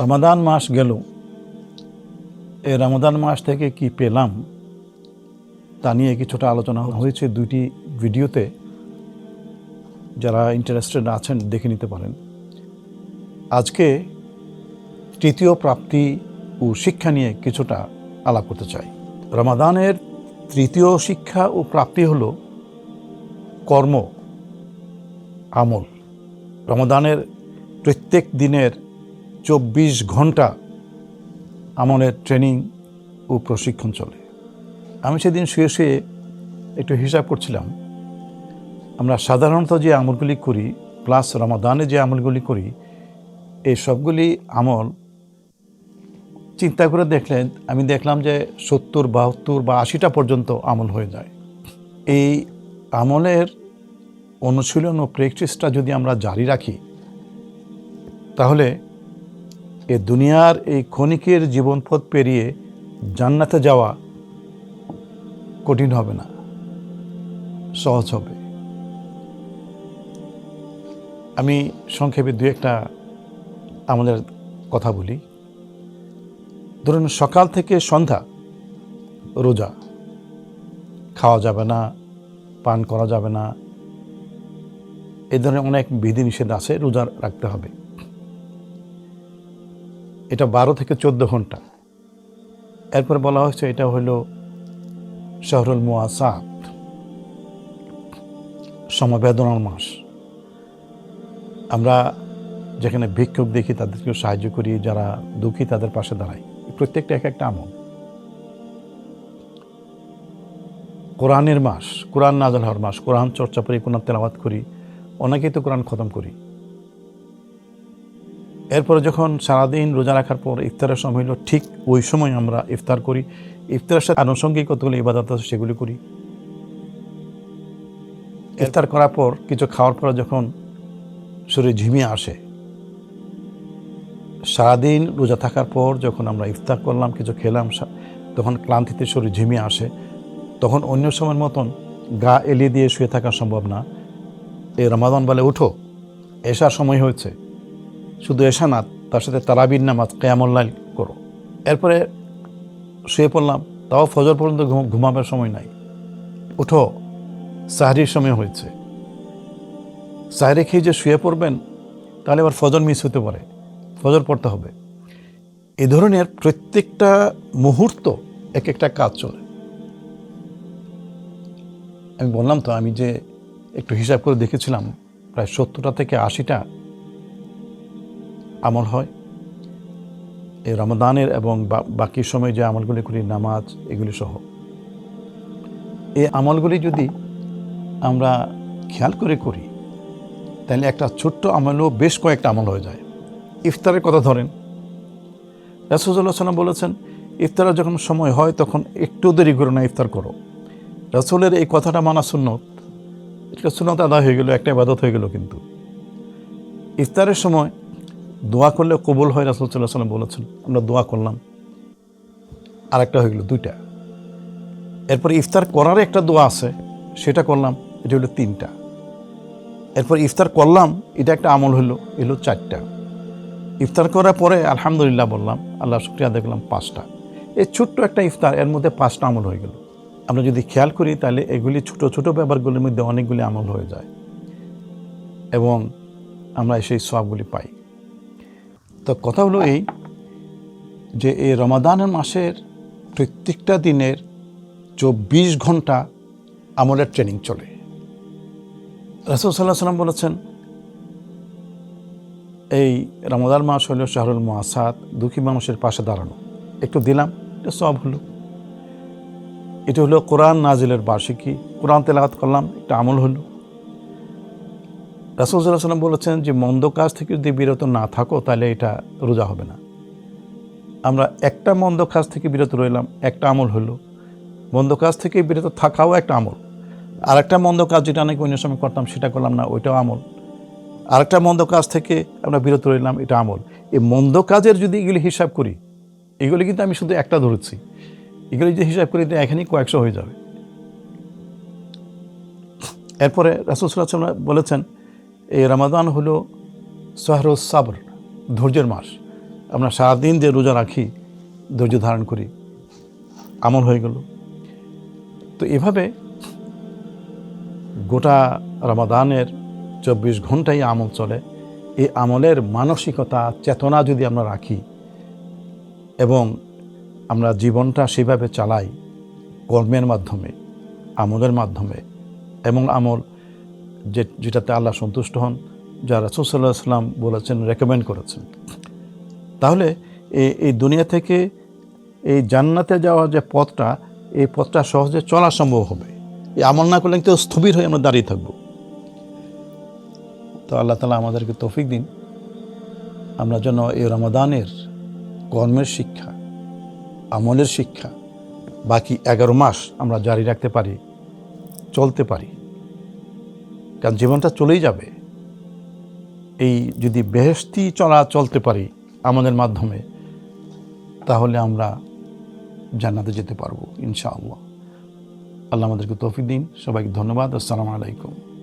রমাদান মাস গেল। এই রমাদান মাস থেকে কি পেলাম তা নিয়ে কিছুটা আলোচনা হয়েছে। দুইটি ভিডিওতে যারা ইন্টারেস্টেড আছেন দেখে নিতে পারেন। আজকে তৃতীয় প্রাপ্তি ও শিক্ষা নিয়ে কিছুটা আলাপ করতে চাই। রমাদানের তৃতীয় শিক্ষা ও প্রাপ্তি হল কর্ম, আমল। রমাদানের প্রত্যেক দিনের চব্বিশ ঘণ্টা আমলের ট্রেনিং ও প্রশিক্ষণ চলে। আমি সেদিন শুয়ে শুয়ে একটু হিসাব করছিলাম, আমরা সাধারণত যে আমলগুলি করি, প্লাস রমাদানে যে আমলগুলি করি, এই সবগুলি আমল চিন্তা করে দেখলেন, আমি দেখলাম যে সত্তর, বাহাত্তর বা আশিটা পর্যন্ত আমল হয়ে যায়। এই আমলের অনুশীলন ও প্র্যাকটিসটা যদি আমরা জারি রাখি, তাহলে এ দুনিয়ার এই ক্ষণিকের জীবনপথ পেরিয়ে জান্নাতে যাওয়া কঠিন হবে না, সহজ হবে। আমি সংক্ষেপে দু একটা আমাদের কথা বলি। ধরুন সকাল থেকে সন্ধ্যা রোজা। খাওয়া যাবে না, পান করা যাবে না। এ ধরনের অনেক বিধিনিষেধ আছে, রোজা রাখতে হবে। এটা বারো থেকে চোদ্দ ঘণ্টা। এরপর বলা হয়েছে এটা হলো শহরুল মুয়াসাত সমবেদনার মাস। আমরা যেখানে ভিক্ষুক দেখি তাদেরকে সাহায্য করি, যারা দুঃখী তাদের পাশে দাঁড়াই। প্রত্যেকটা এক একটা আমল। কোরআনের মাস, কোরআন নাজল হওয়ার মাস, কোরআন চর্চা করি কোরআন তেলাওয়াত করি, অনেকেই তো কোরআন খতম করি। এরপরে যখন সারাদিন রোজা রাখার পর ইফতারের সময় হলো ঠিক ওই সময় আমরা ইফতার করি। ইফতারের সাথে আনুষঙ্গিক কতগুলো ইবাদত আছে সেগুলি করি। ইফতার করার পর কিছু খাওয়ার পর যখন শরীর ঝিমিয়ে আসে, সারাদিন রোজা থাকার পর যখন আমরা ইফতার করলাম, কিছু খেলাম তখন ক্লান্তিতে শরীর ঝিমিয়ে আসে। তখন অন্য সময়ের মতন গা এলিয়ে দিয়ে শুয়ে থাকা সম্ভব না। এই রমাদান বলে উঠো, এসার সময় হয়েছে। শুধু এসা না তার সাথে তারাবির নামাজ কেয়ামল্লাইল করো। এরপরে শুয়ে পড়লাম, তাও ফজর পর্যন্ত ঘুমাবার সময় নাই। উঠো, সাহারির সময় হয়েছে। সাহারি খেয়ে যে শুয়ে পড়বেন, তাহলে আবার ফজর মিস হতে পারে। ফজর পড়তে হবে। এ ধরনের প্রত্যেকটা মুহূর্ত এক একটা কাজ চলে। আমি বললাম তো, আমি যে একটু হিসাব করে দেখেছিলাম, প্রায় সত্তরটা থেকে আশিটা আমল হয়। এই রমাদানের এবং বাকি সময় যে আমলগুলি করি, নামাজ, এগুলি সহ। এই আমলগুলি যদি আমরা খেয়াল করে করি, তাহলে একটা ছোট্ট আমলও বেশ কয়েকটা আমল হয়ে যায়। ইফতারের কথা ধরেন। রাসুজুল্লাহ বলেছেন, ইফতারের যখন সময় হয়, তখন একটু দেরি করে না ইফতার করো। রাসুলের এই কথাটা মানা সুন্নত। এটা সুন্নত আদায় হয়ে গেল, একটা ইবাদত হয়ে গেল কিন্তু। ইফতারের সময় দোয়া করলে কবুল হয় রাসুল সাল্লাহ সাল্লাম বলেছেন, আমরা দোয়া করলাম। আর একটা হয়ে গেল দুইটা। এরপর ইফতার করার একটা দোয়া আছে, সেটা করলাম, এটা হলো তিনটা। এরপর ইফতার করলাম, এটা একটা আমল হলো এলো চারটা। ইফতার করার পরে আলহামদুলিল্লাহ বললাম আল্লাহ শুক্রিয়া দেখলাম পাঁচটা। এই ছোট্ট একটা ইফতার, এর মধ্যে পাঁচটা আমল হয়ে গেল। আমরা যদি খেয়াল করি, তাহলে এগুলি ছোট ছোট ব্যাপারগুলির মধ্যে অনেকগুলি আমল হয়ে যায়। এবং আমরা সেই সবগুলি পাই। তো কথা হলো এই যে এই রমাদানের মাসের প্রত্যেকটা দিনের চব্বিশ ঘণ্টা আমলের ট্রেনিং চলে। রাসুল সাল্লাহ সাল্লাম বলেছেন, এই রমাদান মাস হলো শাহরুল মহাসাদ দুঃখী মানুষের পাশে দাঁড়ানো। একটু দিলাম, এটা সব হলো। এটা হলো কোরআন নাজিলের বার্ষিকী, কোরআন তেলাওয়াত করলাম একটা আমল হলো। রাসুল সাল্লাহ সাল্লাম বলেছেন যে, মন্দ কাজ থেকে যদি বিরত না থাকো, তাহলে এটা রোজা হবে না। আমরা একটা মন্দ কাজ থেকে বিরত রইলাম, একটা আমল হলো। মন্দ কাজ থেকে বিরত থাকাও একটা আমল। আর একটা মন্দ কাজ যেটা অনেক অন্য সময় করতাম, সেটা করলাম না, ওইটাও আমল। আরেকটা মন্দ কাজ থেকে আমরা বিরত রইলাম, এটা আমল। এই মন্দ কাজের যদি এগুলি হিসাব করি, এগুলি কিন্তু আমি শুধু একটা ধরেছি। এগুলি যদি হিসাব করি এখানেই কয়েকশো হয়ে যাবে। এরপরে রাসুল সাল্লাহ বলেছেন এই রমাদান হলো সাহরুজ সাবর, ধৈর্যের মাস। আমরা সারাদিন যে রোজা রাখি, ধৈর্য ধারণ করি, আমল হয়ে গেল। তো এভাবে গোটা রমাদানের চব্বিশ ঘন্টাই আমল চলে। এই আমলের মানসিকতা, চেতনা যদি আমরা রাখি এবং আমরা জীবনটা সেভাবে চালাই কর্মের মাধ্যমে, আমলের মাধ্যমে এবং আমল যে যেটাতে আল্লাহ সন্তুষ্ট হন, যা রাসুল সাল্লাহ সাল্লাম বলেছেন রেকমেন্ড করেছেন। তাহলে এই দুনিয়া থেকে এই জান্নাতে যাওয়ার যে পথটা, এই পথটা সহজে চলা সম্ভব হবে। এই আমল না করলে কিন্তু স্থবির হয়ে আমরা দাঁড়িয়ে থাকব। তো আল্লাহ তালা আমাদেরকে তৌফিক দিন। আমরা যেন এই রমাদানের কর্মের শিক্ষা, আমলের শিক্ষা, বাকি এগারো মাস আমরা জারি রাখতে পারি, চলতে পারি। কারণ জীবনটা চলেই যাবে। এই যদি বেহস্তি চলা চলতে পারি আমাদের মাধ্যমে, তাহলে আমরা জান্নাতে যেতে পারব, ইনশাআল্লাহ। আল্লাহ আমাদেরকে তৌফিক দিন। সবাইকে ধন্যবাদ। আসসালামু আলাইকুম।